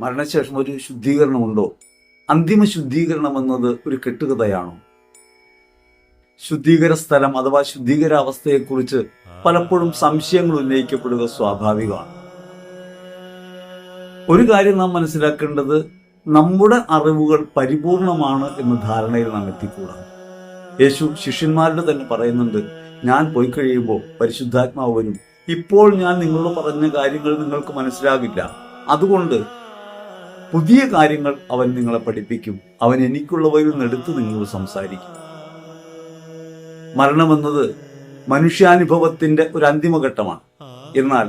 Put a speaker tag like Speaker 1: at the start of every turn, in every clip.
Speaker 1: മരണശേഷം ഒരു ശുദ്ധീകരണമുണ്ടോ? അന്തിമ ശുദ്ധീകരണം എന്നത് ഒരു കെട്ടുകഥയാണോ? ശുദ്ധീകര സ്ഥലം അഥവാ ശുദ്ധീകരാവസ്ഥയെക്കുറിച്ച് പലപ്പോഴും സംശയങ്ങൾ ഉന്നയിക്കപ്പെടുക സ്വാഭാവികമാണ്. ഒരു കാര്യം നാം മനസ്സിലാക്കേണ്ടത് നമ്മുടെ അറിവുകൾ പരിപൂർണമാണ് എന്ന ധാരണയിൽ നാം എത്തിക്കൂടാ. യേശു ശിഷ്യന്മാരുടെ തന്നെ പറയുന്നുണ്ട് ഞാൻ പോയി കഴിയുമ്പോൾ പരിശുദ്ധാത്മാവ് വരും. ഇപ്പോൾ ഞാൻ നിങ്ങളോട് പറഞ്ഞ കാര്യങ്ങൾ നിങ്ങൾക്ക് മനസ്സിലാകില്ല അതുകൊണ്ട് പുതിയ കാര്യങ്ങൾ അവൻ നിങ്ങളെ പഠിപ്പിക്കും. അവൻ എനിക്കുള്ളവയിൽ നിന്നെടുത്ത് നിങ്ങൾ സംസാരിക്കും. മരണമെന്നത് മനുഷ്യാനുഭവത്തിന്റെ ഒരു അന്തിമഘട്ടമാണ്. എന്നാൽ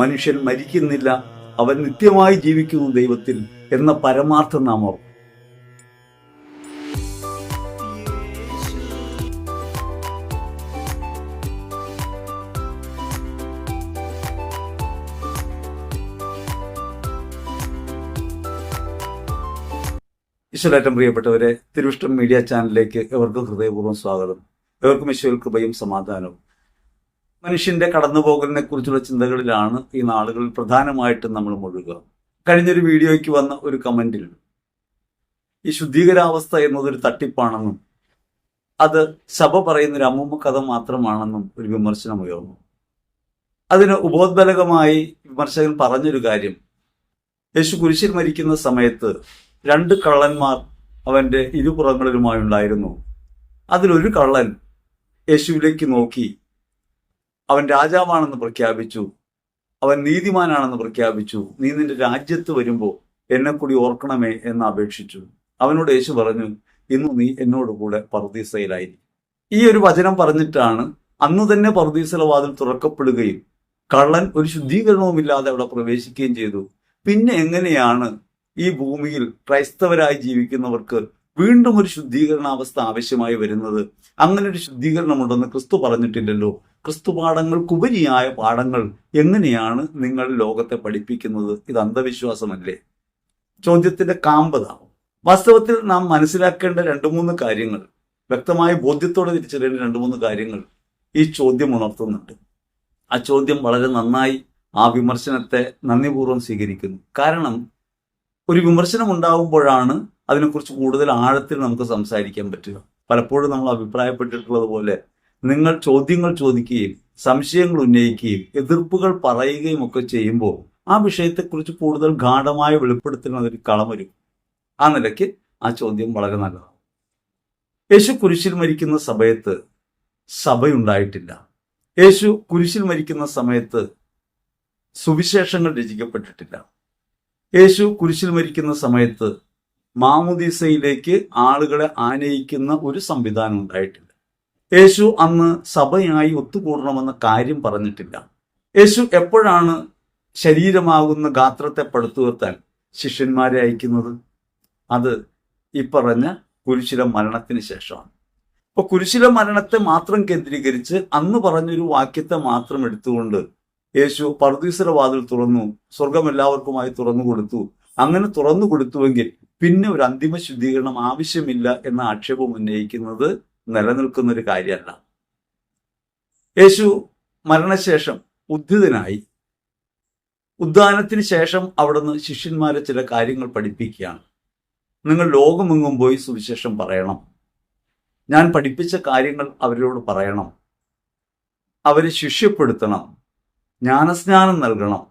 Speaker 1: മനുഷ്യൻ മരിക്കുന്നില്ല അവൻ നിത്യമായി ജീവിക്കുന്നു ദൈവത്തിൽ എന്ന പരമാർത്ഥം നാം ഓർക്കും ഈശ്വരേറ്റം പ്രിയപ്പെട്ടവരെ തിരുവിഷ്ടം മീഡിയ ചാനലിലേക്ക് എവർക്കും ഹൃദയപൂർവം സ്വാഗതം. എവർക്കും ഈശ്വര കൃപയും സമാധാനവും. മനുഷ്യന്റെ കടന്നുപോകലിനെ കുറിച്ചുള്ള ചിന്തകളിലാണ് ഈ നാളുകളിൽ പ്രധാനമായിട്ടും നമ്മൾ മുഴുകുക. കഴിഞ്ഞൊരു വീഡിയോയ്ക്ക് വന്ന ഒരു കമന്റിൽ ഈ ശുദ്ധീകരാവസ്ഥ എന്നതൊരു തട്ടിപ്പാണെന്നും അത് സഭ പറയുന്ന ഒരു അമ്മൂമ്മ കഥ മാത്രമാണെന്നും ഒരു വിമർശനം ഉയർന്നു. അതിന് ഉപോദ്ബലകമായി വിമർശകൻ പറഞ്ഞൊരു കാര്യം യേശു കുരിശിൽ മരിക്കുന്ന സമയത്ത് രണ്ട് കള്ളന്മാർ അവന്റെ ഇരുപുറങ്ങളിലുമായി ഉണ്ടായിരുന്നു. അതിലൊരു കള്ളൻ യേശുവിലേക്ക് നോക്കി. അവൻ രാജാവാണെന്ന് പ്രഖ്യാപിച്ചു. അവൻ നീതിമാനാണെന്ന് പ്രഖ്യാപിച്ചു. നീ നിന്റെ രാജ്യത്ത് വരുമ്പോൾ എന്നെ കൂടി ഓർക്കണമേ എന്ന് അപേക്ഷിച്ചു. അവനോട് യേശു പറഞ്ഞു ഇന്ന് നീ എന്നോട് കൂടെ പർദീസയിലായി ഈ ഒരു വചനം പറഞ്ഞിട്ടാണ് അന്ന് തന്നെ പർദീസല വാതിൽ തുറക്കപ്പെടുകയും കള്ളൻ ഒരു ശുദ്ധീകരണവുമില്ലാതെ അവിടെ പ്രവേശിക്കുകയും ചെയ്തു. പിന്നെ എങ്ങനെയാണ് ഈ ഭൂമിയിൽ ക്രൈസ്തവരായി ജീവിക്കുന്നവർക്ക് വീണ്ടും ഒരു ശുദ്ധീകരണാവസ്ഥ ആവശ്യമായി വരുന്നത്. അങ്ങനെ ഒരു ശുദ്ധീകരണമുണ്ടെന്ന് ക്രിസ്തു പറഞ്ഞിട്ടില്ലല്ലോ. ക്രിസ്തു പാഠങ്ങൾക്കുപരിയായ പാഠങ്ങൾ എങ്ങനെയാണ് നിങ്ങൾ ലോകത്തെ പഠിപ്പിക്കുന്നത്? ഇത് അന്ധവിശ്വാസമല്ലേ? ചോദ്യത്തിന്റെ കാമ്പത വാസ്തവത്തിൽ നാം മനസ്സിലാക്കേണ്ട രണ്ട് മൂന്ന് കാര്യങ്ങൾ വ്യക്തമായ ബോധ്യത്തോടെ തിരിച്ചറിയേണ്ട രണ്ട് മൂന്ന് കാര്യങ്ങൾ ഈ ചോദ്യം ഉണർത്തുന്നുണ്ട്. ആ ചോദ്യം വളരെ നന്നായി ആ വിമർശനത്തെ നന്ദിപൂർവം സ്വീകരിക്കുന്നു. കാരണം ഒരു വിമർശനം ഉണ്ടാകുമ്പോഴാണ് അതിനെക്കുറിച്ച് കൂടുതൽ ആഴത്തിൽ നമുക്ക് സംസാരിക്കാൻ പറ്റുക. പലപ്പോഴും നമ്മൾ അഭിപ്രായപ്പെട്ടിട്ടുള്ളത് പോലെ നിങ്ങൾ ചോദ്യങ്ങൾ ചോദിക്കുകയും സംശയങ്ങൾ ഉന്നയിക്കുകയും എതിർപ്പുകൾ പറയുകയും ഒക്കെ ചെയ്യുമ്പോൾ ആ വിഷയത്തെക്കുറിച്ച് കൂടുതൽ ഗാഠമായ വെളിപ്പെടുത്തുന്നതൊരു കളമൊരു ആ നിലയ്ക്ക് ആ ചോദ്യം വളരെ നല്ലതാണ്. യേശു കുരിശിൽ മരിക്കുന്ന സമയത്ത് സഭയുണ്ടായിട്ടില്ല. യേശു കുരിശിൽ മരിക്കുന്ന സമയത്ത് സുവിശേഷങ്ങൾ രചിക്കപ്പെട്ടിട്ടില്ല. യേശു കുരിശിൽ മരിക്കുന്ന സമയത്ത് മാമുദീസയിലേക്ക് ആളുകളെ ആനയിക്കുന്ന ഒരു സംവിധാനം ഉണ്ടായിട്ടില്ല. യേശു അന്ന് സഭയായി ഒത്തുകൂടണമെന്ന കാര്യം പറഞ്ഞിട്ടില്ല. യേശു എപ്പോഴാണ് ശരീരമാകുന്ന ഗാത്രത്തെ പടുത്തുയർത്താൻ ശിഷ്യന്മാരെ അയക്കുന്നത്? അത് ഈ പറഞ്ഞ കുരിശില മരണത്തിന് ശേഷമാണ്. അപ്പൊ കുരിശില മരണത്തെ മാത്രം കേന്ദ്രീകരിച്ച് അന്ന് പറഞ്ഞൊരു വാക്യത്തെ മാത്രം എടുത്തുകൊണ്ട് യേശു പർദീസര വാതിൽ തുറന്നു സ്വർഗം എല്ലാവർക്കുമായി തുറന്നു കൊടുത്തു. അങ്ങനെ തുറന്നു കൊടുത്തുവെങ്കിൽ പിന്നെ ഒരു അന്തിമ ശുദ്ധീകരണം ആവശ്യമില്ല എന്ന ആക്ഷേപം ഉന്നയിക്കുന്നത് നിലനിൽക്കുന്ന ഒരു കാര്യമല്ല. യേശു മരണശേഷം ഉദ്ധിതനായി. ഉദ്ധാനത്തിന് ശേഷം അവിടുന്ന് ശിഷ്യന്മാരെ ചില കാര്യങ്ങൾ പഠിപ്പിക്കുകയാണ്. നിങ്ങൾ ലോകമെങ്ങും പോയി സുവിശേഷം പറയണം. ഞാൻ പഠിപ്പിച്ച കാര്യങ്ങൾ അവരോട് പറയണം. അവരെ ശിഷ്യപ്പെടുത്തണം. ജ്ഞാനസ്നാനം നൽകണം.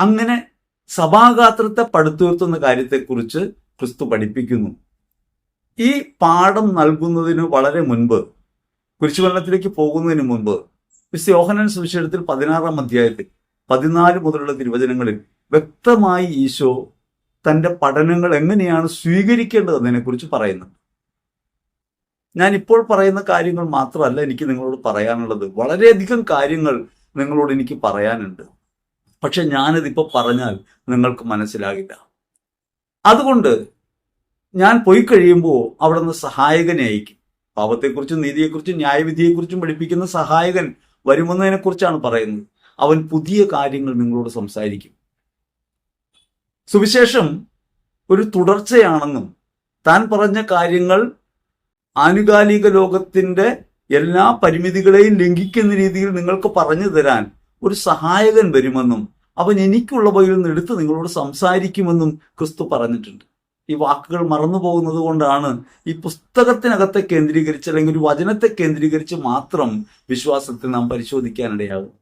Speaker 1: അങ്ങനെ സഭാഗാത്രത്തെ പടുത്തുയർത്തുന്ന കാര്യത്തെക്കുറിച്ച് ക്രിസ്തു പഠിപ്പിക്കുന്നു. ഈ പാഠം നൽകുന്നതിന് വളരെ മുൻപ് കുരിശുമരണത്തിലേക്ക് പോകുന്നതിന് മുൻപ് വിശുദ്ധ യോഹനൻ സുവിശേഷത്തിൽ പതിനാറാം അധ്യായത്തിൽ പതിനാല് മുതലുള്ള തിരുവചനങ്ങളിൽ വ്യക്തമായി ഈശോ തന്റെ പഠനങ്ങൾ എങ്ങനെയാണ് സ്വീകരിക്കേണ്ടതെന്നതിനെ കുറിച്ച് പറയുന്നുണ്ട്. ഞാൻ ഇപ്പോൾ പറയുന്ന കാര്യങ്ങൾ മാത്രമല്ല എനിക്ക് നിങ്ങളോട് പറയാനുള്ളത്. വളരെയധികം കാര്യങ്ങൾ നിങ്ങളോട് എനിക്ക് പറയാനുണ്ട്. പക്ഷെ ഞാനിതിപ്പോൾ പറഞ്ഞാൽ നിങ്ങൾക്ക് മനസ്സിലാകില്ല. അതുകൊണ്ട് ഞാൻ പോയി കഴിയുമ്പോൾ അവിടെ നിന്ന് സഹായകനെ അയക്കും. പാപത്തെക്കുറിച്ചും നീതിയെക്കുറിച്ചും ന്യായവിധിയെക്കുറിച്ചും പഠിപ്പിക്കുന്ന സഹായകൻ വരുമെന്നതിനെക്കുറിച്ചാണ് പറയുന്നത്. അവൻ പുതിയ കാര്യങ്ങൾ നിങ്ങളോട് സംസാരിക്കും. സുവിശേഷം ഒരു തുടർച്ചയാണെന്നും താൻ പറഞ്ഞ കാര്യങ്ങൾ ആനുകാലിക ലോകത്തിന്റെ എല്ലാ പരിമിതികളെയും ലംഘിക്കുന്ന രീതിയിൽ നിങ്ങൾക്ക് പറഞ്ഞു തരാൻ ഒരു സഹായകൻ വരുമെന്നും അവൻ എനിക്കുള്ള വഴിയിൽ നിന്ന് എടുത്ത് നിങ്ങളോട് സംസാരിക്കുമെന്നും ക്രിസ്തു പറഞ്ഞിട്ടുണ്ട്. ഈ വാക്കുകൾ മറന്നു പോകുന്നത് കൊണ്ടാണ് ഈ പുസ്തകത്തിനകത്തെ കേന്ദ്രീകരിച്ച് അല്ലെങ്കിൽ ഒരു വചനത്തെ കേന്ദ്രീകരിച്ച് മാത്രം വിശ്വാസത്തിൽ നാം പരിശോധിക്കാനിടയാകും.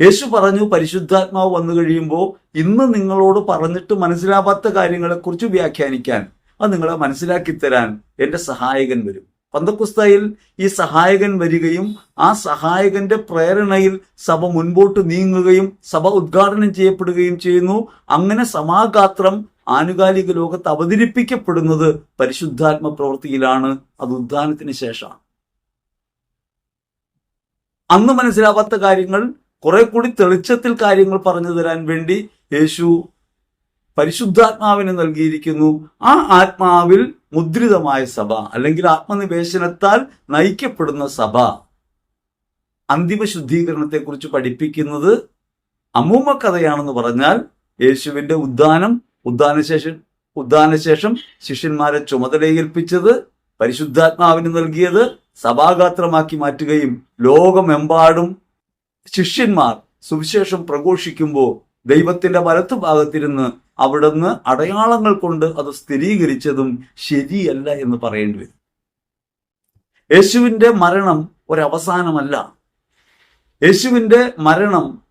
Speaker 1: യേശു പറഞ്ഞു പരിശുദ്ധാത്മാവ് വന്നു കഴിയുമ്പോൾ ഇന്ന് നിങ്ങളോട് പറഞ്ഞിട്ട് മനസ്സിലാവാത്ത കാര്യങ്ങളെക്കുറിച്ച് വ്യാഖ്യാനിക്കാൻ അത് നിങ്ങളെ മനസ്സിലാക്കി തരാൻ എന്റെ സഹായകൻ വരും. പന്തക്കുസ്തയിൽ ഈ സഹായകൻ വരികയും ആ സഹായകന്റെ പ്രേരണയിൽ സഭ മുൻപോട്ട് നീങ്ങുകയും സഭ ഉദ്ഘാടനം ചെയ്യപ്പെടുകയും ചെയ്യുന്നു. അങ്ങനെ സമാഗാത്രം ആനുകാലിക ലോകത്ത് അവതരിപ്പിക്കപ്പെടുന്നത് പരിശുദ്ധാത്മ പ്രവൃത്തിയിലാണ്. അത് ഉദ്ധാനത്തിന് ശേഷമാണ്. അന്ന് മനസ്സിലാവാത്ത കാര്യങ്ങൾ കുറെ കൂടി തെളിച്ചത്തിൽ കാര്യങ്ങൾ പറഞ്ഞു തരാൻ വേണ്ടി യേശു പരിശുദ്ധാത്മാവിനെ നൽകിയിരിക്കുന്നു. ആ ആത്മാവിൽ മുദ്രിതമായ സഭ അല്ലെങ്കിൽ ആത്മനിവേശനത്താൽ നയിക്കപ്പെടുന്ന സഭ. അന്തിമ ശുദ്ധീകരണത്തെക്കുറിച്ച് പഠിപ്പിക്കുന്നത് അമൂമ കഥയാണെന്ന് പറഞ്ഞാൽ യേശുവിന്റെ ഉദ്ധാനം ഉദ്ധാനശേഷം ഉദ്ധാനശേഷം ശിഷ്യന്മാരെ ചുമതലയേൽപ്പിച്ചത് പരിശുദ്ധാത്മാവിന് നൽകിയത് സഭാഗാത്രമാക്കി മാറ്റുകയും ലോകമെമ്പാടും ശിഷ്യന്മാർ സുവിശേഷം പ്രഘോഷിക്കുമ്പോൾ ദൈവത്തിന്റെ വലത്തു ഭാഗത്തിരുന്ന് അവിടുന്ന് അടയാളങ്ങൾ കൊണ്ട് അത് സ്ഥിരീകരിച്ചതും ശരിയല്ല എന്ന് പറയേണ്ടി വരും. യേശുവിന്റെ മരണം ഒരവസാനമല്ല. യേശുവിന്റെ മരണം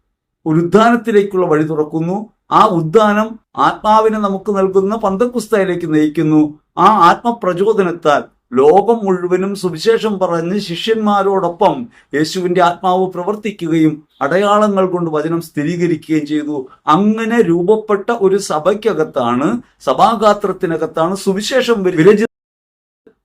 Speaker 1: ഒരു ഉദ്ധാനത്തിലേക്കുള്ള വഴി തുറക്കുന്നു. ആ ഉദ്ധാനം ആത്മാവിനെ നമുക്ക് നൽകുന്ന പന്തക്കുസ്തയിലേക്ക് നയിക്കുന്നു. ആ ആത്മപ്രചോദനത്താൽ ലോകം മുഴുവനും സുവിശേഷം പറഞ്ഞ് ശിഷ്യന്മാരോടൊപ്പം യേശുവിന്റെ ആത്മാവ് പ്രവർത്തിക്കുകയും അടയാളങ്ങൾ കൊണ്ട് വചനം സ്ഥിരീകരിക്കുകയും ചെയ്തു. അങ്ങനെ രൂപപ്പെട്ട ഒരു സഭയ്ക്കകത്താണ് സഭാഗാത്രത്തിനകത്താണ് സുവിശേഷം വിരചി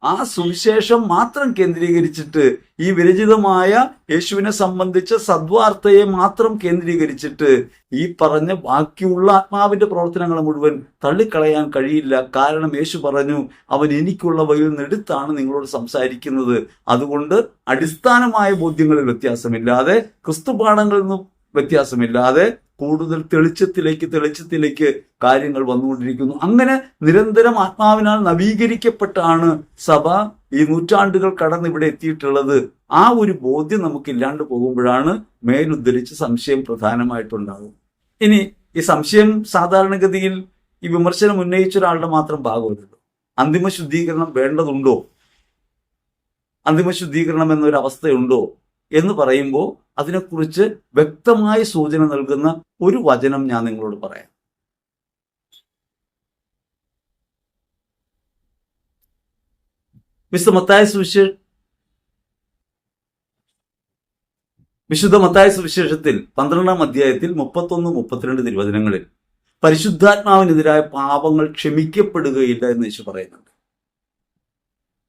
Speaker 1: ആ സുവിശേഷം മാത്രം കേന്ദ്രീകരിച്ചിട്ട് ഈ വിരചിതമായ യേശുവിനെ സംബന്ധിച്ച സദ്വാർത്തയെ മാത്രം കേന്ദ്രീകരിച്ചിട്ട് ഈ പറഞ്ഞ ബാക്കിയുള്ള ആത്മാവിന്റെ പ്രവർത്തനങ്ങൾ മുഴുവൻ തള്ളിക്കളയാൻ കഴിയില്ല. കാരണം യേശു പറഞ്ഞു അവൻ എനിക്കുള്ളവയിൽ നിന്നെടുത്താണ് നിങ്ങളോട് സംസാരിക്കുന്നത്. അതുകൊണ്ട് അടിസ്ഥാനമായ ബോധ്യങ്ങളിൽ വ്യത്യാസമില്ലാതെ ക്രിസ്തുപാഠങ്ങളിൽ നിന്നും വ്യത്യാസമില്ലാതെ കൂടുതൽ തെളിച്ചത്തിലേക്ക് തെളിച്ചത്തിലേക്ക് കാര്യങ്ങൾ വന്നുകൊണ്ടിരിക്കുന്നു. അങ്ങനെ നിരന്തരം ആത്മാവിനാൽ നവീകരിക്കപ്പെട്ടാണ് സഭ ഈ നൂറ്റാണ്ടുകൾ കടന്ന് ഇവിടെ എത്തിയിട്ടുള്ളത്. ആ ഒരു ബോധ്യം നമുക്ക് ഇല്ലാണ്ട് പോകുമ്പോഴാണ് മേലുദ്ധരിച്ച് സംശയം പ്രധാനമായിട്ടുണ്ടാകും ഇനി ഈ സംശയം സാധാരണഗതിയിൽ ഈ വിമർശനം ഉന്നയിച്ച ഒരാളുടെ മാത്രം ഭാഗമല്ലല്ലോ. അന്തിമ ശുദ്ധീകരണം വേണ്ടതുണ്ടോ? അന്തിമ ശുദ്ധീകരണം എന്നൊരു അവസ്ഥയുണ്ടോ എന്ന് പറയുമ്പോൾ അതിനെക്കുറിച്ച് വ്യക്തമായ സൂചന നൽകുന്ന ഒരു വചനം ഞാൻ നിങ്ങളോട് പറയാം. വിശുദ്ധ മത്തായ സുവിശേഷ വിശുദ്ധ മത്തായ സുവിശേഷത്തിൽ പന്ത്രണ്ടാം അധ്യായത്തിൽ മുപ്പത്തൊന്ന് മുപ്പത്തിരണ്ട് തിരുവചനങ്ങളിൽ പരിശുദ്ധാത്മാവിനെതിരായ പാപങ്ങൾ ക്ഷമിക്കപ്പെടുകയില്ല എന്ന് യേശു പറയുന്നുണ്ട്.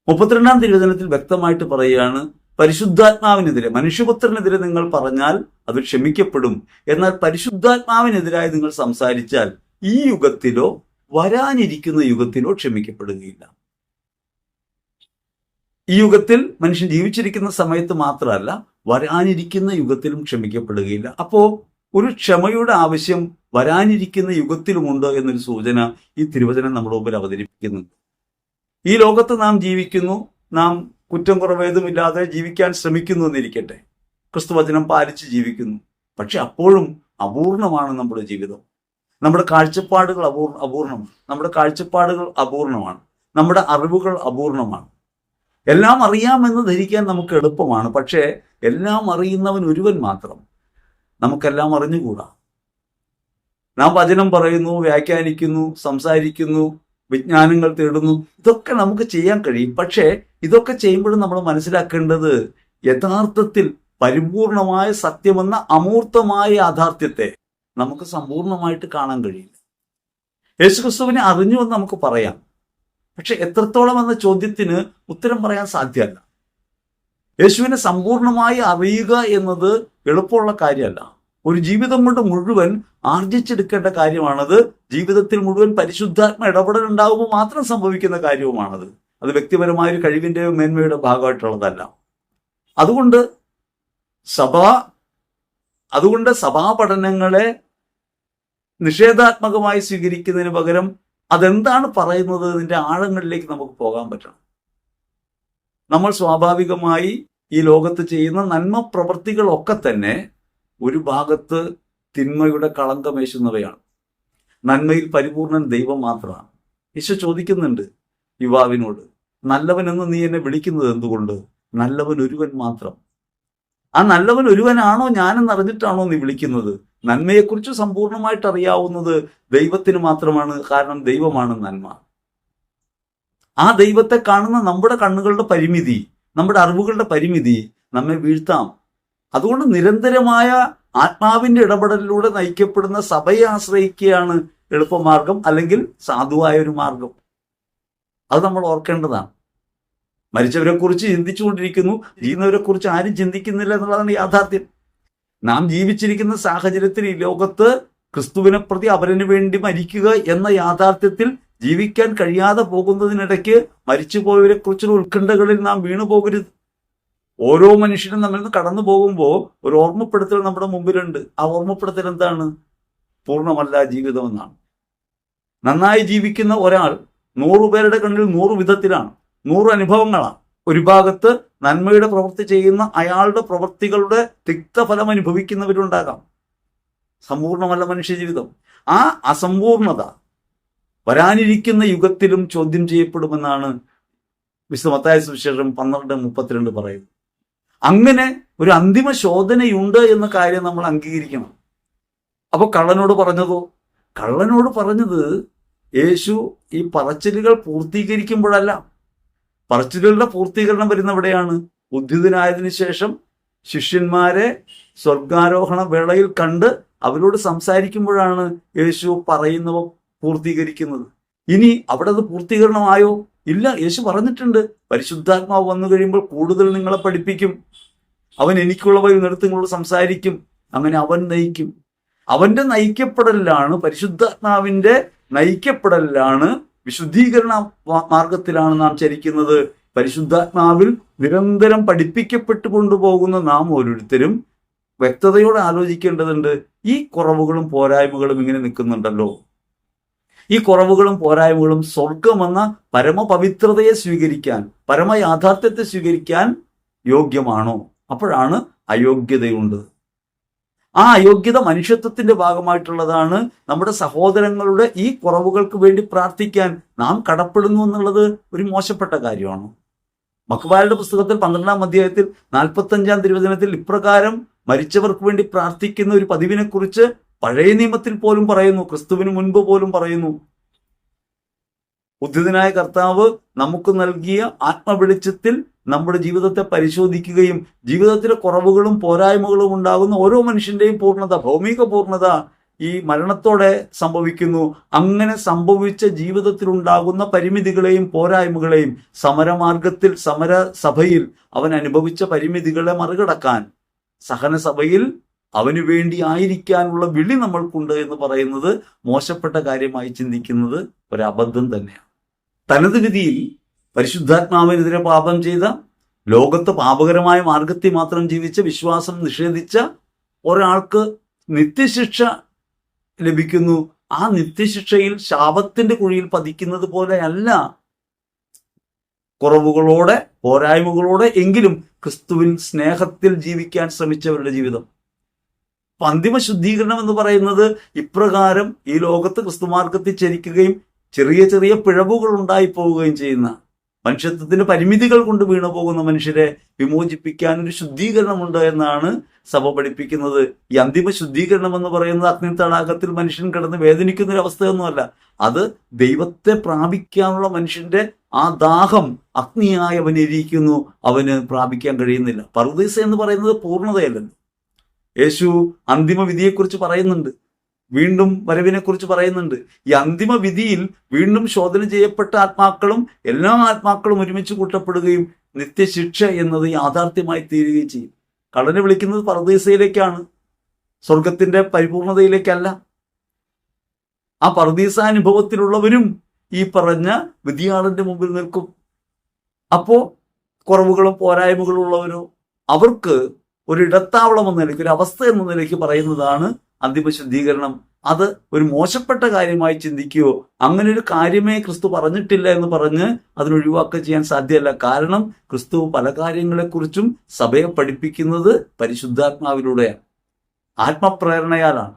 Speaker 1: മുപ്പത്തിരണ്ടാം തിരുവചനത്തിൽ വ്യക്തമായിട്ട് പറയുകയാണ് പരിശുദ്ധാത്മാവിനെതിരെ മനുഷ്യപുത്രനെതിരെ നിങ്ങൾ പറഞ്ഞാൽ അത് ക്ഷമിക്കപ്പെടും. എന്നാൽ പരിശുദ്ധാത്മാവിനെതിരായി നിങ്ങൾ സംസാരിച്ചാൽ ഈ യുഗത്തിലോ വരാനിരിക്കുന്ന യുഗത്തിലോ ക്ഷമിക്കപ്പെടുകയില്ല. ഈ യുഗത്തിൽ മനുഷ്യൻ ജീവിച്ചിരിക്കുന്ന സമയത്ത് മാത്രമല്ല വരാനിരിക്കുന്ന യുഗത്തിലും ക്ഷമിക്കപ്പെടുകയില്ല. അപ്പോ ഒരു ക്ഷമയുടെ ആവശ്യം വരാനിരിക്കുന്ന യുഗത്തിലുമുണ്ട് എന്നൊരു സൂചന ഈ തിരുവചനം നമ്മുടെ മുമ്പിൽ അവതരിപ്പിക്കുന്നുണ്ട്. ഈ ലോകത്ത് നാം ജീവിക്കുന്നു നാം കുറ്റം കുറവേതുമില്ലാതെ ജീവിക്കാൻ ശ്രമിക്കുന്നു എന്നിരിക്കട്ടെ. ക്രിസ്തുവചനം പാലിച്ച് ജീവിക്കുന്നു. പക്ഷെ അപ്പോഴും അപൂർണമാണ് നമ്മുടെ ജീവിതം. നമ്മുടെ കാഴ്ചപ്പാടുകൾ അപൂർ അപൂർണമാണ്. നമ്മുടെ കാഴ്ചപ്പാടുകൾ അപൂർണമാണ്. നമ്മുടെ അറിവുകൾ അപൂർണമാണ്. എല്ലാം അറിയാമെന്ന് ധരിക്കാൻ നമുക്ക് എളുപ്പമാണ്. പക്ഷേ എല്ലാം അറിയുന്നവൻ ഒരുവൻ മാത്രം. നമുക്കെല്ലാം അറിഞ്ഞുകൂടാ. നാം വചനം പറയുന്നു വ്യാഖ്യാനിക്കുന്നു സംസാരിക്കുന്നു വിജ്ഞാനങ്ങൾ തേടുന്നു. ഇതൊക്കെ നമുക്ക് ചെയ്യാൻ കഴിയും. പക്ഷേ ഇതൊക്കെ ചെയ്യുമ്പോഴും നമ്മൾ മനസ്സിലാക്കേണ്ടത് യഥാർത്ഥത്തിൽ പരിപൂർണമായ സത്യമെന്ന അമൂർത്തമായ യാഥാർത്ഥ്യത്തെ നമുക്ക് സമ്പൂർണമായിട്ട് കാണാൻ കഴിയില്ല. യേശുക്രിസ്തുവിനെ അറിഞ്ഞു എന്ന് നമുക്ക് പറയാം. പക്ഷെ എത്രത്തോളം എന്ന ചോദ്യത്തിന് ഉത്തരം പറയാൻ സാധ്യമല്ല. യേശുവിനെ സമ്പൂർണമായി അറിയുക എന്നത് എളുപ്പമുള്ള കാര്യമല്ല. ഒരു ജീവിതം കൊണ്ട് മുഴുവൻ ആർജിച്ചെടുക്കേണ്ട കാര്യമാണത്. ജീവിതത്തിൽ മുഴുവൻ പരിശുദ്ധാത്മ ഇടപെടൽ ഉണ്ടാകുമ്പോൾ മാത്രം സംഭവിക്കുന്ന കാര്യവുമാണത്. അത് വ്യക്തിപരമായ ഒരു കഴിവിന്റെയോ മേന്മയുടെ ഭാഗമായിട്ടുള്ളതല്ല. അതുകൊണ്ട് സഭ അതുകൊണ്ട് സഭാ പഠനങ്ങളെ നിഷേധാത്മകമായി സ്വീകരിക്കുന്നതിന് പകരം അതെന്താണ് പറയുന്നത് ഇതിന്റെ ആഴങ്ങളിലേക്ക് നമുക്ക് പോകാൻ പറ്റണം. നമ്മൾ സ്വാഭാവികമായി ഈ ലോകത്ത് ചെയ്യുന്ന നന്മ പ്രവൃത്തികളൊക്കെ തന്നെ ഒരു ഭാഗത്ത് തിന്മയുടെ കളങ്കമേശുന്നവയാണ് നന്മയിൽ പരിപൂർണൻ ദൈവം മാത്രമാണ്. ഈശോ ചോദിക്കുന്നുണ്ട് യുവാവിനോട് നല്ലവനെന്ന് നീ എന്നെ വിളിക്കുന്നത് എന്തുകൊണ്ട്? നല്ലവൻ ഒരുവൻ മാത്രം. ആ നല്ലവൻ ഒരുവനാണോ ഞാനെന്ന് അറിഞ്ഞിട്ടാണോ നീ വിളിക്കുന്നത്? നന്മയെക്കുറിച്ച് സമ്പൂർണമായിട്ട് അറിയാവുന്നത് ദൈവത്തിന് മാത്രമാണ് കാരണം ദൈവമാണ് നന്മ. ആ ദൈവത്തെ കാണുന്ന നമ്മുടെ കണ്ണുകളുടെ പരിമിതി നമ്മുടെ അറിവുകളുടെ പരിമിതി നമ്മെ വീഴ്ത്താം. അതുകൊണ്ട് നിരന്തരമായ ആത്മാവിന്റെ ഇടപെടലിലൂടെ നയിക്കപ്പെടുന്ന സഭയെ ആശ്രയിക്കുകയാണ് എളുപ്പമാർഗം അല്ലെങ്കിൽ സാധുവായ ഒരു മാർഗം. അത് നമ്മൾ ഓർക്കേണ്ടതാണ്. മരിച്ചവരെക്കുറിച്ച് ചിന്തിച്ചുകൊണ്ടിരിക്കുന്നു. ജീവിക്കുന്നവരെ കുറിച്ച് ആരും ചിന്തിക്കുന്നില്ല എന്നുള്ളതാണ് യാഥാർത്ഥ്യം. നാം ജീവിച്ചിരിക്കുന്ന സാഹചര്യത്തിൽ ഈ ലോകത്ത് ക്രിസ്തുവിനെ പ്രതി അവരന് വേണ്ടി മരിക്കുക എന്ന യാഥാർത്ഥ്യത്തിൽ ജീവിക്കാൻ കഴിയാതെ പോകുന്നതിനിടയ്ക്ക് മരിച്ചുപോയവരെ കുറിച്ചുള്ള ഉത്കണ്ഠകളിൽ നാം വീണു പോകരുത്. ഓരോ മനുഷ്യനും നമ്മിൽ നിന്ന് കടന്നു പോകുമ്പോൾ ഒരു ഓർമ്മപ്പെടുത്തൽ നമ്മുടെ മുമ്പിലുണ്ട്. ആ ഓർമ്മപ്പെടുത്തൽ എന്താണ്? പൂർണമല്ല ജീവിതം എന്നാണ് നന്നായി ജീവിക്കുന്ന ഒരാൾ നൂറു പേരുടെ കണ്ണിൽ നൂറ് വിധത്തിലാണ് നൂറ് അനുഭവങ്ങളാണ്. ഒരു ഭാഗത്ത് നന്മയുടെ പ്രവൃത്തി ചെയ്യുന്ന അയാളുടെ പ്രവൃത്തികളുടെ തിക്തഫലം അനുഭവിക്കുന്നവരുണ്ടാകാം. സമ്പൂർണമല്ല മനുഷ്യജീവിതം. ആ അസമ്പൂർണത വരാനിരിക്കുന്ന യുഗത്തിലും ചോദ്യം ചെയ്യപ്പെടുമെന്നാണ് വിശ്വമത്തായ സുവിശേഷം പന്ത്രണ്ട് മുപ്പത്തിരണ്ട് പറയുന്നത്. അങ്ങനെ ഒരു അന്തിമ ശോധനയുണ്ട് എന്ന കാര്യം നമ്മൾ അംഗീകരിക്കണം. അപ്പോൾ കള്ളനോട് പറഞ്ഞതോ? കള്ളനോട് പറഞ്ഞത് യേശു ഈ പറച്ചിലുകൾ പൂർത്തീകരിക്കുമ്പോഴല്ല പറച്ചിലുകളുടെ പൂർത്തീകരണം വരുന്ന എവിടെയാണ്? ഉദ്ധിതനായതിനു ശേഷം ശിഷ്യന്മാരെ സ്വർഗാരോഹണ വേളയിൽ കണ്ട് അവരോട് സംസാരിക്കുമ്പോഴാണ് യേശു പറയുന്നവ പൂർത്തീകരിക്കുന്നത്. ഇനി അവിടെ അത് പൂർത്തീകരണമായോ? ഇല്ല യേശു പറഞ്ഞിട്ടുണ്ട് പരിശുദ്ധാത്മാവ് വന്നു കഴിയുമ്പോൾ കൂടുതൽ നിങ്ങളെ പഠിപ്പിക്കും. അവൻ എനിക്കുള്ളവർ നിർത്തി നിങ്ങളോട് സംസാരിക്കും. അങ്ങനെ അവൻ നയിക്കും. അവന്റെ നയിക്കപ്പെടലിലാണ് പരിശുദ്ധാത്മാവിന്റെ നയിക്കപ്പെടലിലാണ് വിശുദ്ധീകരണ മാർഗത്തിലാണ് നാം ചരിക്കുന്നത്. പരിശുദ്ധാത്മാവിൽ നിരന്തരം പഠിപ്പിക്കപ്പെട്ടു കൊണ്ടുപോകുന്ന നാം ഓരോരുത്തരും വ്യക്തതയോടെ ആലോചിക്കേണ്ടതുണ്ട് ഈ കുറവുകളും പോരായ്മകളും ഇങ്ങനെ നിൽക്കുന്നുണ്ടല്ലോ. ഈ കുറവുകളും പോരായ്മകളും സ്വർഗമെന്ന പരമപവിത്രതയെ സ്വീകരിക്കാൻ പരമയാഥാർത്ഥ്യത്തെ സ്വീകരിക്കാൻ യോഗ്യമാണോ? അപ്പോഴാണ് അയോഗ്യതയുണ്ട്. ആ അയോഗ്യത മനുഷ്യത്വത്തിന്റെ ഭാഗമായിട്ടുള്ളതാണ് നമ്മുടെ സഹോദരങ്ങളുടെ ഈ കുറവുകൾക്ക് വേണ്ടി പ്രാർത്ഥിക്കാൻ നാം കടപ്പെടുന്നു എന്നുള്ളത് ഒരു മോശപ്പെട്ട കാര്യമാണ്. മഖ്ബാലിന്റെ പുസ്തകത്തിൽ പന്ത്രണ്ടാം അധ്യായത്തിൽ നാൽപ്പത്തി അഞ്ചാം തിരുവചനത്തിൽ ഇപ്രകാരം മരിച്ചവർക്ക് വേണ്ടി പ്രാർത്ഥിക്കുന്ന ഒരു പതിവിനെ കുറിച്ച് പഴയ നിയമത്തിൽ പോലും പറയുന്നു ക്രിസ്തുവിന് മുൻപ് പോലും പറയുന്നു. ഉദ്ധിതനായ കർത്താവ് നമുക്ക് നൽകിയ ആത്മവെളിച്ചത്തിൽ നമ്മുടെ ജീവിതത്തെ പരിശോധിക്കുകയും ജീവിതത്തിലെ കുറവുകളും പോരായ്മകളും ഉണ്ടാകുന്ന ഓരോ മനുഷ്യന്റെയും പൂർണത ഭൗമിക പൂർണത ഈ മരണത്തോടെ സംഭവിക്കുന്നു. അങ്ങനെ സംഭവിച്ച ജീവിതത്തിൽ ഉണ്ടാകുന്ന പരിമിതികളെയും പോരായ്മകളെയും സമരമാർഗത്തിൽ സമര സഭയിൽ അവൻ അനുഭവിച്ച പരിമിതികളെ മറികടക്കാൻ സഹനസഭയിൽ അവന് വേണ്ടി ആയിരിക്കാനുള്ള വിളി നമ്മൾക്കുണ്ട് എന്ന് പറയുന്നത് മോശപ്പെട്ട കാര്യമായി ചിന്തിക്കുന്നത് ഒരബദ്ധം തന്നെയാണ്. തനത് വിധിയിൽ പരിശുദ്ധാത്മാവിനെതിരെ പാപം ചെയ്ത ലോകത്ത് പാപകരമായ മാർഗത്തിൽ മാത്രം ജീവിച്ച വിശ്വാസം നിഷേധിച്ച ഒരാൾക്ക് നിത്യശിക്ഷ ലഭിക്കുന്നു. ആ നിത്യശിക്ഷയിൽ ശാപത്തിന്റെ കുഴിയിൽ പതിക്കുന്നത് പോലെയല്ല കുറവുകളോടെ പോരായ്മകളോടെ എങ്കിലും ക്രിസ്തുവിൻ സ്നേഹത്തിൽ ജീവിക്കാൻ ശ്രമിച്ചവരുടെ ജീവിതം. അന്തിമ ശുദ്ധീകരണം എന്ന് പറയുന്നത് ഇപ്രകാരം ഈ ലോകത്ത് ക്രിസ്തുമാർഗത്തിൽ ചരിക്കുകയും ചെറിയ ചെറിയ പിഴവുകൾ ഉണ്ടായി പോവുകയും ചെയ്യുന്ന മനുഷ്യത്വത്തിന്റെ പരിമിതികൾ കൊണ്ട് വീണു പോകുന്ന മനുഷ്യരെ വിമോചിപ്പിക്കാൻ ഒരു ശുദ്ധീകരണമുണ്ട് എന്നാണ് സഭ പഠിപ്പിക്കുന്നത്. ഈ അന്തിമ ശുദ്ധീകരണം എന്ന് പറയുന്നത് അഗ്നി തടാകത്തിൽ മനുഷ്യൻ കിടന്ന് വേദനിക്കുന്ന ഒരു അവസ്ഥയൊന്നുമല്ല അത് ദൈവത്തെ പ്രാപിക്കാനുള്ള മനുഷ്യന്റെ ആ ദാഹം അഗ്നിയായി അവനിരിക്കുന്നു അവന് പ്രാപിക്കാൻ കഴിയുന്നില്ല. പർദീസ എന്ന് പറയുന്നത് പൂർണതയല്ലല്ലോ. യേശു അന്തിമ വിധിയെക്കുറിച്ച് പറയുന്നുണ്ട്. വീണ്ടും വരവിനെക്കുറിച്ച് പറയുന്നുണ്ട്. ഈ അന്തിമ വിധിയിൽ വീണ്ടും ശോധന ചെയ്യപ്പെട്ട ആത്മാക്കളും എല്ലാ ആത്മാക്കളും ഒരുമിച്ച് കൂട്ടപ്പെടുകയും നിത്യശിക്ഷ എന്നത് യാഥാർത്ഥ്യമായി തീരുകയും ചെയ്യും. കടനെ വിളിക്കുന്നത് പർദീസയിലേക്കാണ്. സ്വർഗത്തിന്റെ പരിപൂർണതയിലേക്കല്ല. ആ പർദീസ അനുഭവത്തിലുള്ളവരും ഈ പറഞ്ഞ വിധിയാളന്റെ മുമ്പിൽ നിൽക്കും. അപ്പോ കുറവുകളും പോരായ്മകളും ഉള്ളവരോ? അവർക്ക് ഒരു ഇടത്താവളം എന്ന നിലയ്ക്ക് ഒരു അവസ്ഥ എന്ന നിലയ്ക്ക് പറയുന്നതാണ് അന്തിമ ശുദ്ധീകരണം അത് ഒരു മോശപ്പെട്ട കാര്യമായി ചിന്തിക്കുകയോ അങ്ങനെ ഒരു കാര്യമേ ക്രിസ്തു പറഞ്ഞിട്ടില്ല എന്ന് പറഞ്ഞ് അതിനൊഴിവാക്കുക ചെയ്യാൻ സാധ്യമല്ല. കാരണം ക്രിസ്തു പല കാര്യങ്ങളെക്കുറിച്ചും സഭയെ പഠിപ്പിക്കുന്നത് പരിശുദ്ധാത്മാവിലൂടെയാണ്. ആത്മപ്രേരണയാലാണ്.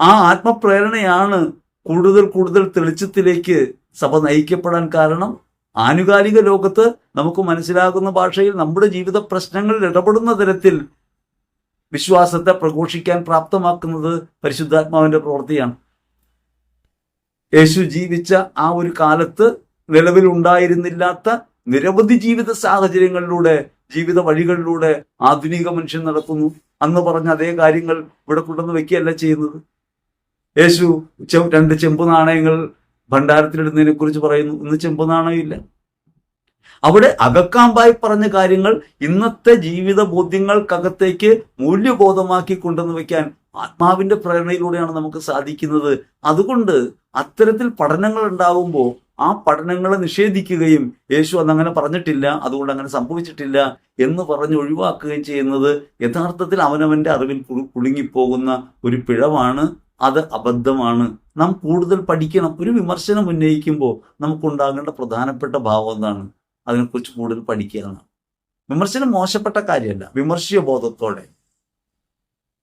Speaker 1: ആ ആത്മപ്രേരണയാണ് കൂടുതൽ കൂടുതൽ തെളിച്ചത്തിലേക്ക് സഭ നയിക്കപ്പെടാൻ കാരണം. ആനുകാലിക ലോകത്ത് നമുക്ക് മനസ്സിലാകുന്ന ഭാഷയിൽ നമ്മുടെ ജീവിത പ്രശ്നങ്ങളിൽ ഇടപെടുന്ന തരത്തിൽ വിശ്വാസത്തെ പ്രഘോഷിക്കാൻ പ്രാപ്തമാക്കുന്നത് പരിശുദ്ധാത്മാവിന്റെ പ്രവൃത്തിയാണ്. യേശു ജീവിച്ച ആ ഒരു കാലത്ത് നിലവിലുണ്ടായിരുന്നില്ലാത്ത നിരവധി ജീവിത സാഹചര്യങ്ങളിലൂടെ ജീവിത വഴികളിലൂടെ ആധുനിക മനുഷ്യൻ നടത്തുന്നു. അന്ന് പറഞ്ഞ അതേ കാര്യങ്ങൾ ഇവിടെ കൊണ്ടുവന്ന് വെക്കുകയല്ല ചെയ്യുന്നത്. യേശു രണ്ട് ചെമ്പ് നാണയങ്ങൾ ഭണ്ഡാരത്തിലിടുന്നതിനെ കുറിച്ച് പറയുന്നു. ഇന്ന് ചെമ്പ് നാണയമില്ല. അവിടെ അകക്കാമ്പായി പറഞ്ഞ കാര്യങ്ങൾ ഇന്നത്തെ ജീവിത ബോധ്യങ്ങൾക്കകത്തേക്ക് മൂല്യബോധമാക്കി കൊണ്ടുവന്ന് വയ്ക്കാൻ ആത്മാവിന്റെ പ്രേരണയിലൂടെയാണ് നമുക്ക് സാധിക്കുന്നത്. അതുകൊണ്ട് അത്തരത്തിൽ പഠനങ്ങൾ ഉണ്ടാകുമ്പോൾ ആ പഠനങ്ങളെ നിഷേധിക്കുകയും യേശു അന്നങ്ങനെ പറഞ്ഞിട്ടില്ല അതുകൊണ്ട് അങ്ങനെ സംഭവിച്ചിട്ടില്ല എന്ന് പറഞ്ഞ് ഒഴിവാക്കുകയും ചെയ്യുന്നത് യഥാർത്ഥത്തിൽ അവനവന്റെ അറിവിൽ കുടുങ്ങിപ്പോകുന്ന ഒരു പിഴവാണ്. അത് അബദ്ധമാണ്. നാം കൂടുതൽ പഠിക്കണം. ഒരു വിമർശനം ഉന്നയിക്കുമ്പോൾ നമുക്കുണ്ടാകേണ്ട പ്രധാനപ്പെട്ട ഭാവം എന്താണ്? അതിനെക്കുറിച്ച് കൂടുതൽ പഠിക്കുകയാണ്. വിമർശനം മോശപ്പെട്ട കാര്യമല്ല വിമർശിയ ബോധത്തോടെ.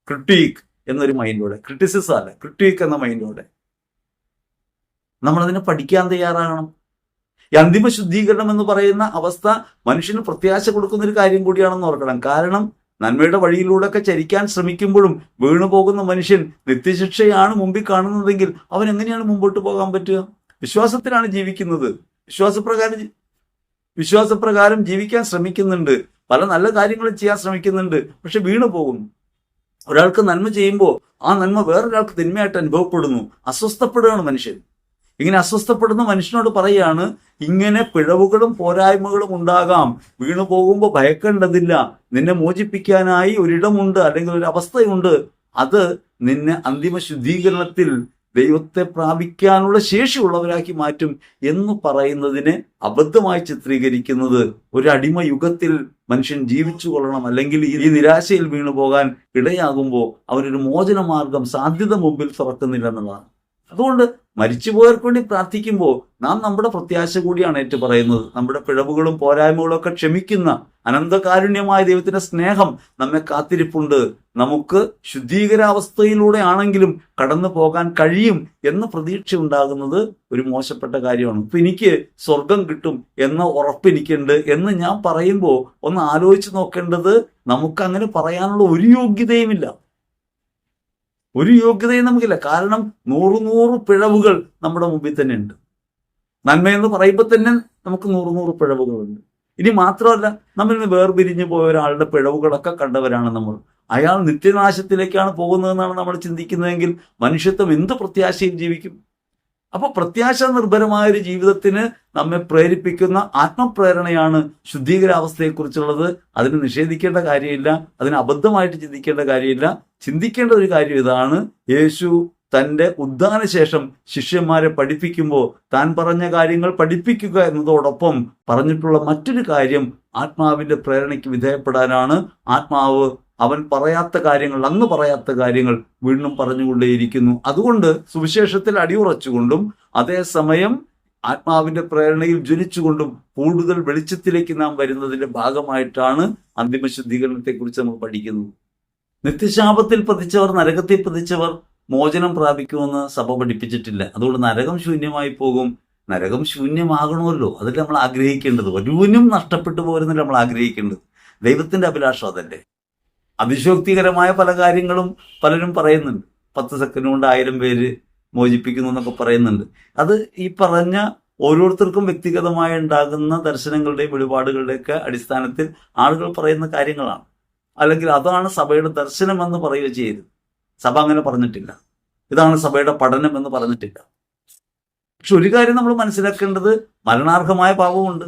Speaker 1: ക്രിട്ടീക്ക് എന്നൊരു മൈൻഡോടെ ക്രിട്ടിസിസ് അല്ല ക്രിട്ടീക്ക് എന്ന മൈൻഡോടെ നമ്മളതിനെ പഠിക്കാൻ തയ്യാറാകണം. ഈ അന്തിമ ശുദ്ധീകരണം എന്ന് പറയുന്ന അവസ്ഥ മനുഷ്യന് പ്രത്യാശ കൊടുക്കുന്ന ഒരു കാര്യം കൂടിയാണെന്ന് ഓർക്കണം. കാരണം നന്മയുടെ വഴിയിലൂടെയൊക്കെ ചരിക്കാൻ ശ്രമിക്കുമ്പോഴും വീണു പോകുന്ന മനുഷ്യൻ നിത്യശിക്ഷയാണ് മുമ്പിൽ കാണുന്നതെങ്കിൽ അവൻ എങ്ങനെയാണ് മുമ്പോട്ട് പോകാൻ പറ്റുക? വിശ്വാസത്തിലാണ് ജീവിക്കുന്നത്. വിശ്വാസപ്രകാരം വിശ്വാസപ്രകാരം ജീവിക്കാൻ ശ്രമിക്കുന്നുണ്ട്. പല നല്ല കാര്യങ്ങളും ചെയ്യാൻ ശ്രമിക്കുന്നുണ്ട്. പക്ഷെ വീണു പോകുന്നു. ഒരാൾക്ക് നന്മ ചെയ്യുമ്പോൾ ആ നന്മ വേറൊരാൾക്ക് തിന്മയായിട്ട് അനുഭവപ്പെടുന്നു. അസ്വസ്ഥപ്പെടുകയാണ് മനുഷ്യൻ. ഇങ്ങനെ അസ്വസ്ഥപ്പെടുന്ന മനുഷ്യനോട് പറയാണ് ഇങ്ങനെ പിഴവുകളും പോരായ്മകളും ഉണ്ടാകാം. വീണു പോകുമ്പോൾ ഭയക്കേണ്ടതില്ല. നിന്നെ മോചിപ്പിക്കാനായി ഒരിടമുണ്ട് അല്ലെങ്കിൽ ഒരു അവസ്ഥയുണ്ട്. അത് നിന്നെ അന്തിമ ശുദ്ധീകരണത്തിൽ ദൈവത്തെ പ്രാപിക്കാനുള്ള ശേഷിയുള്ളവരാക്കി മാറ്റും എന്ന് പറയുന്നതിനെ അബദ്ധമായി ചിത്രീകരിക്കുന്നത് ഒരു അടിമ യുഗത്തിൽ മനുഷ്യൻ ജീവിച്ചു കൊള്ളണം അല്ലെങ്കിൽ ഈ നിരാശയിൽ വീണു പോകാൻ ഇടയാകുമ്പോൾ അവനൊരു മോചനമാർഗം സാധ്യത മുമ്പിൽ തുറക്കുന്നില്ല എന്നുള്ളതാണ്. അതുകൊണ്ട് മരിച്ചുപോയവർക്ക് വേണ്ടി പ്രാർത്ഥിക്കുമ്പോൾ നാം നമ്മുടെ പ്രത്യാശ കൂടിയാണ് ഏറ്റു പറയുന്നത്. നമ്മുടെ പിഴവുകളും പോരായ്മകളും ഒക്കെ ക്ഷമിക്കുന്ന അനന്തകാരുണ്യമായ ദൈവത്തിന്റെ സ്നേഹം നമ്മെ കാത്തിരിപ്പുണ്ട്. നമുക്ക് ശുദ്ധീകരാവസ്ഥയിലൂടെ ആണെങ്കിലും കടന്നു പോകാൻ കഴിയും എന്ന പ്രതീക്ഷ ഉണ്ടാകുന്നത് ഒരു മോശപ്പെട്ട കാര്യമാണ്. ഇപ്പൊ എനിക്ക് സ്വർഗം കിട്ടും എന്ന ഉറപ്പെനിക്കുണ്ട് എന്ന് ഞാൻ പറയുമ്പോൾ ഒന്ന് ആലോചിച്ച് നോക്കേണ്ടത് നമുക്ക് അങ്ങനെ പറയാനുള്ള ഒരു യോഗ്യതയുമില്ല. ഒരു യോഗ്യതയും നമുക്കില്ല. കാരണം നൂറ് നൂറ് പിഴവുകൾ നമ്മുടെ മുമ്പിൽ തന്നെ ഉണ്ട്. നന്മയെന്ന് പറയുമ്പോൾ തന്നെ നമുക്ക് നൂറ് നൂറ് പിഴവുകളുണ്ട്. ഇനി മാത്രമല്ല നമ്മൾ ഇന്ന് വേർപിരിഞ്ഞു പോയ ഒരാളുടെ പിഴവുകളൊക്കെ കണ്ടവരാണ് നമ്മൾ. അയാൾ നിത്യനാശത്തിലേക്കാണ് പോകുന്നതെന്നാണ് നമ്മൾ ചിന്തിക്കുന്നതെങ്കിൽ മനുഷ്യത്വം എന്ത് പ്രത്യാശയും ജീവിക്കും? അപ്പൊ പ്രത്യാശ നിർഭരമായ ഒരു ജീവിതത്തിന് നമ്മെ പ്രേരിപ്പിക്കുന്ന ആത്മപ്രേരണയാണ് ശുദ്ധീകരാവസ്ഥയെക്കുറിച്ചുള്ളത്. അതിന് നിഷേധിക്കേണ്ട കാര്യമില്ല. അതിന് അബദ്ധമായിട്ട് ചിന്തിക്കേണ്ട കാര്യമില്ല. ചിന്തിക്കേണ്ട ഒരു കാര്യം ഇതാണ്. യേശു തന്റെ ഉദ്ധാനശേഷം ശിഷ്യന്മാരെ പഠിപ്പിക്കുമ്പോൾ താൻ പറഞ്ഞ കാര്യങ്ങൾ പഠിപ്പിക്കുക എന്നതോടൊപ്പം പറഞ്ഞിട്ടുള്ള മറ്റൊരു കാര്യം ആത്മാവിന്റെ പ്രേരണയ്ക്ക് വിധേയപ്പെടാനാണ്. ആത്മാവ് അവൻ പറയാത്ത കാര്യങ്ങൾ അന്ന് പറയാത്ത കാര്യങ്ങൾ വീണ്ടും പറഞ്ഞുകൊണ്ടേയിരിക്കുന്നു. അതുകൊണ്ട് സുവിശേഷത്തിൽ അടിയുറച്ചുകൊണ്ടും അതേസമയം ആത്മാവിന്റെ പ്രേരണയിൽ ജ്വലിച്ചുകൊണ്ടും കൂടുതൽ വെളിച്ചത്തിലേക്ക് നാം വരുന്നതിന്റെ ഭാഗമായിട്ടാണ് അന്തിമ ശുദ്ധീകരണത്തെക്കുറിച്ച് നമ്മൾ പഠിക്കുന്നത്. നിത്യശാപത്തിൽ പതിച്ചവർ നരകത്തിൽ പതിച്ചവർ മോചനം പ്രാപിക്കുമെന്ന് സഭ പഠിപ്പിച്ചിട്ടില്ല. അതുകൊണ്ട് നരകം ശൂന്യമായി പോകും. നരകം ശൂന്യമാകണമല്ലോ. അതല്ല നമ്മൾ ആഗ്രഹിക്കേണ്ടത്. ഒരുവനും നഷ്ടപ്പെട്ടു പോരുന്നില്ല നമ്മൾ ആഗ്രഹിക്കേണ്ടത്. ദൈവത്തിന്റെ അഭിലാഷം അതല്ലേ. അതിശോക്തികരമായ പല കാര്യങ്ങളും പലരും പറയുന്നുണ്ട്. പത്ത് സെക്കൻഡ് കൊണ്ട് ആയിരം പേര് മോചിപ്പിക്കുന്നു എന്നൊക്കെ പറയുന്നുണ്ട്. അത് ഈ പറഞ്ഞ ഓരോരുത്തർക്കും വ്യക്തിഗതമായി ഉണ്ടാകുന്ന ദർശനങ്ങളുടെയും വെളിപാടുകളുടെയൊക്കെ അടിസ്ഥാനത്തിൽ ആളുകൾ പറയുന്ന കാര്യങ്ങളാണ്. അല്ലെങ്കിൽ അതാണ് സഭയുടെ ദർശനം എന്ന് പറയുക ചെയ്യരുത്. സഭ അങ്ങനെ പറഞ്ഞിട്ടില്ല. ഇതാണ് സഭയുടെ പഠനം എന്ന് പറഞ്ഞിട്ടില്ല. പക്ഷെ ഒരു കാര്യം നമ്മൾ മനസ്സിലാക്കേണ്ടത് മരണാർഹമായ പാപമുണ്ട്.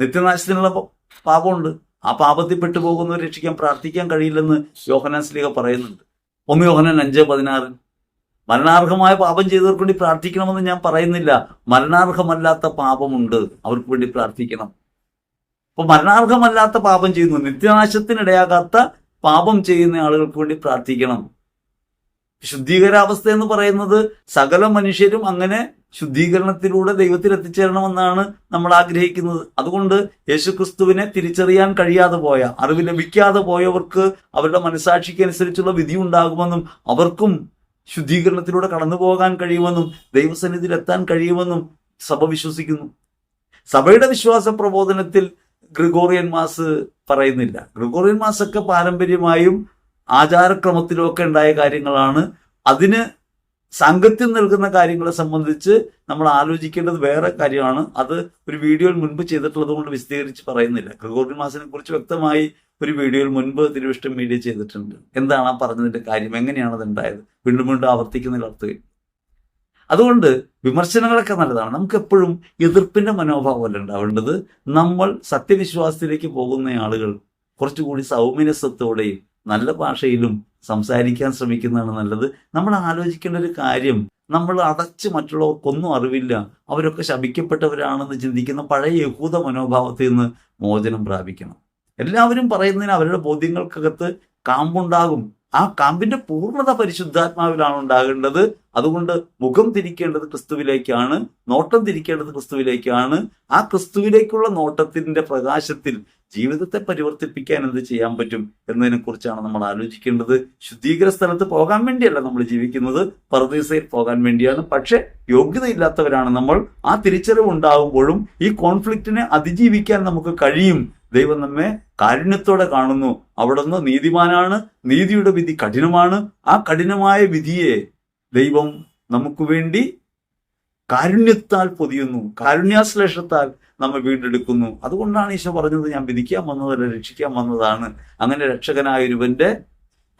Speaker 1: നിത്യനാശത്തിനുള്ള പാപമുണ്ട്. ആ പാപത്തിൽ പെട്ടുപോകുന്നവർ രക്ഷിക്കാൻ പ്രാർത്ഥിക്കാൻ കഴിയില്ലെന്ന് യോഹനാൻ സ്ലീഹ പറയുന്നുണ്ട്. ഒന്ന് യോഹനാൻ അഞ്ച് പതിനാറ്. മരണാർഹമായ പാപം ചെയ്തവർക്ക് വേണ്ടി പ്രാർത്ഥിക്കണമെന്ന് ഞാൻ പറയുന്നില്ല. മരണാർഹമല്ലാത്ത പാപമുണ്ട്. അവർക്ക് വേണ്ടി പ്രാർത്ഥിക്കണം. അപ്പൊ മരണാർഹമല്ലാത്ത പാപം ചെയ്യുന്നു. നിത്യനാശത്തിനിടയാകാത്ത പാപം ചെയ്യുന്ന ആളുകൾക്ക് വേണ്ടി പ്രാർത്ഥിക്കണം. ശുദ്ധീകരാവസ്ഥ എന്ന് പറയുന്നത് സകല മനുഷ്യരും അങ്ങനെ ശുദ്ധീകരണത്തിലൂടെ ദൈവത്തിൽ എത്തിച്ചേരണമെന്നാണ് നമ്മൾ ആഗ്രഹിക്കുന്നത്. അതുകൊണ്ട് യേശുക്രിസ്തുവിനെ തിരിച്ചറിയാൻ കഴിയാതെ പോയ അറിവ് ലഭിക്കാതെ പോയവർക്ക് അവരുടെ മനസാക്ഷിക്ക് അനുസരിച്ചുള്ള വിധി ഉണ്ടാകുമെന്നും അവർക്കും ശുദ്ധീകരണത്തിലൂടെ കടന്നു പോകാൻ കഴിയുമെന്നും ദൈവസന്നിധിയിൽ എത്താൻ കഴിയുമെന്നും സഭ വിശ്വസിക്കുന്നു. സഭയുടെ വിശ്വാസ പ്രബോധനത്തിൽ ഗ്രിഗോറിയൻ മാസ് പറയുന്നില്ല. ഗ്രിഗോറിയൻ മാസൊക്കെ പാരമ്പര്യമായും ആചാരക്രമത്തിലും ഒക്കെ ഉണ്ടായ കാര്യങ്ങളാണ്. അതിന് സാങ്കത്യം നിൽക്കുന്ന കാര്യങ്ങളെ സംബന്ധിച്ച് നമ്മൾ ആലോചിക്കേണ്ടത് വേറെ കാര്യമാണ്. അത് ഒരു വീഡിയോയിൽ മുൻപ് ചെയ്തിട്ടുള്ളത് കൊണ്ട് വിശദീകരിച്ച് പറയുന്നില്ല. ഗ്രഗോറിയൻ മാസിനെ കുറിച്ച് വ്യക്തമായി ഒരു വീഡിയോയിൽ മുൻപ് തിരുവിഷ്ടം മീഡിയ ചെയ്തിട്ടുണ്ട്. എന്താണ് ആ പറഞ്ഞതിന്റെ കാര്യം? എങ്ങനെയാണ് അത് ഉണ്ടായത്? വീണ്ടും വീണ്ടും ആവർത്തിക്കുന്നതിൽ അർത്ഥം അതുകൊണ്ട് വിമർശനങ്ങളൊക്കെ നല്ലതാണ്. നമുക്ക് എപ്പോഴും എതിർപ്പിന്റെ മനോഭാവമല്ല ഉണ്ടാവേണ്ടത്? നമ്മൾ സത്യവിശ്വാസത്തിലേക്ക് പോകുന്ന ആളുകൾ കുറച്ചുകൂടി സൗമ്യനസ്വത്തോടെയും നല്ല ഭാഷയിലും സംസാരിക്കാൻ ശ്രമിക്കുന്നതാണ് നല്ലത്. നമ്മൾ ആലോചിക്കേണ്ട ഒരു കാര്യം നമ്മൾ അടച്ച് മറ്റുള്ളവർക്കൊന്നും അറിവില്ല. അവരൊക്കെ ശപിക്കപ്പെട്ടവരാണെന്ന് ചിന്തിക്കുന്ന പഴയ യഹൂദ മനോഭാവത്തിൽ നിന്ന് മോചനം പ്രാപിക്കണം. എല്ലാവരും പറയുന്നതിന് അവരുടെ ബോധ്യങ്ങൾക്കകത്ത് കാമ്പുണ്ടാകും. ആ കാമ്പിന്റെ പൂർണത പരിശുദ്ധാത്മാവിലാണ് ഉണ്ടാകേണ്ടത്. അതുകൊണ്ട് മുഖം തിരിക്കേണ്ടത് ക്രിസ്തുവിലേക്കാണ് നോട്ടം തിരിക്കേണ്ടത് ക്രിസ്തുവിലേക്കാണ്. ആ ക്രിസ്തുവിലേക്കുള്ള നോട്ടത്തിന്റെ പ്രകാശത്തിൽ ജീവിതത്തെ പരിവർത്തിപ്പിക്കാൻ എന്ത് ചെയ്യാൻ പറ്റും എന്നതിനെ കുറിച്ചാണ് നമ്മൾ ആലോചിക്കേണ്ടത്. ശുദ്ധീകര സ്ഥലത്ത് പോകാൻ വേണ്ടിയല്ല നമ്മൾ ജീവിക്കുന്നത്. പർദീസയിൽ പോകാൻ വേണ്ടിയാണ്. പക്ഷെ യോഗ്യതയില്ലാത്തവരാണ് നമ്മൾ. ആ തിരിച്ചറിവ് ഉണ്ടാകുമ്പോഴും ഈ കോൺഫ്ലിക്റ്റിനെ അതിജീവിക്കാൻ നമുക്ക് കഴിയും. ദൈവം നമ്മെ കാരുണ്യത്തോടെ കാണുന്നു. അവിടുന്ന് നീതിമാനാണ്. നീതിയുടെ വിധി കഠിനമാണ്. ആ കഠിനമായ വിധിയെ ദൈവം നമുക്ക് വേണ്ടി കാരുണ്യത്താൽ പൊതിയുന്നു. കാരുണ്യാശ്ലേഷത്താൽ നമ്മെ വീണ്ടെടുക്കുന്നു. അതുകൊണ്ടാണ് ഈശോ പറഞ്ഞത് ഞാൻ വിധിക്കാൻ വന്നതല്ല രക്ഷിക്കാൻ വന്നതാണ്. അങ്ങനെ രക്ഷകനായ ഒരുവന്റെ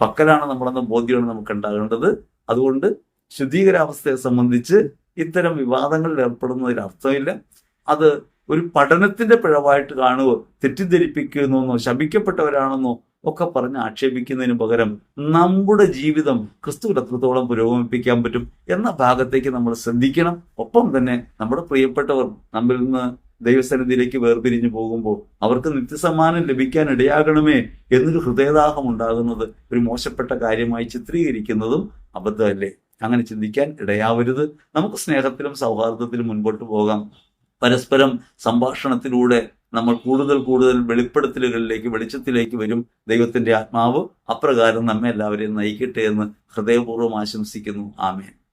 Speaker 1: പക്കലാണ് നമ്മളെന്ന ബോധ്യമാണ് നമുക്ക് ഉണ്ടാകേണ്ടത്. അതുകൊണ്ട് ശുദ്ധീകരാവസ്ഥയെ സംബന്ധിച്ച് ഇത്തരം വിവാദങ്ങളിൽ ഏർപ്പെടുന്നതിൽ അർത്ഥമില്ല. അത് ഒരു പഠനത്തിന്റെ പിഴവായിട്ട് കാണുകയോ തെറ്റിദ്ധരിപ്പിക്കുന്നോ ശപിക്കപ്പെട്ടവരാണെന്നോ ഒക്കെ പറഞ്ഞ് ആക്ഷേപിക്കുന്നതിന് പകരം നമ്മുടെ ജീവിതം ക്രിസ്തുവിൽ എത്രത്തോളം പുരോഗമിപ്പിക്കാൻ പറ്റും എന്ന ഭാഗത്തേക്ക് നമ്മൾ ശ്രദ്ധിക്കണം. ഒപ്പം തന്നെ നമ്മുടെ പ്രിയപ്പെട്ടവർ നമ്മിൽ നിന്ന് ദൈവസന്നിധിയിലേക്ക് വേർപിരിഞ്ഞു പോകുമ്പോൾ അവർക്ക് നിത്യസമ്മാനം ലഭിക്കാൻ ഇടയാകണമേ എന്നൊരു ഹൃദയദാഹം ഉണ്ടാകുന്നത് ഒരു മോശപ്പെട്ട കാര്യമായി ചിത്രീകരിക്കുന്നതും അബദ്ധമല്ലേ? അങ്ങനെ ചിന്തിക്കാൻ ഇടയാവരുത്. നമുക്ക് സ്നേഹത്തിലും സൗഹാർദ്ദത്തിലും മുൻപോട്ട് പോകാം. പരസ്പരം സംഭാഷണത്തിലൂടെ നമ്മൾ കൂടുതൽ കൂടുതൽ വെളിപ്പെടുത്തലുകളിലേക്ക് വെളിച്ചത്തിലേക്ക് വരും. ദൈവത്തിന്റെ ആത്മാവ് അപ്രകാരം നമ്മെ എല്ലാവരെയും നയിക്കട്ടെ എന്ന് ഹൃദയപൂർവം ആശംസിക്കുന്നു. ആമേൻ.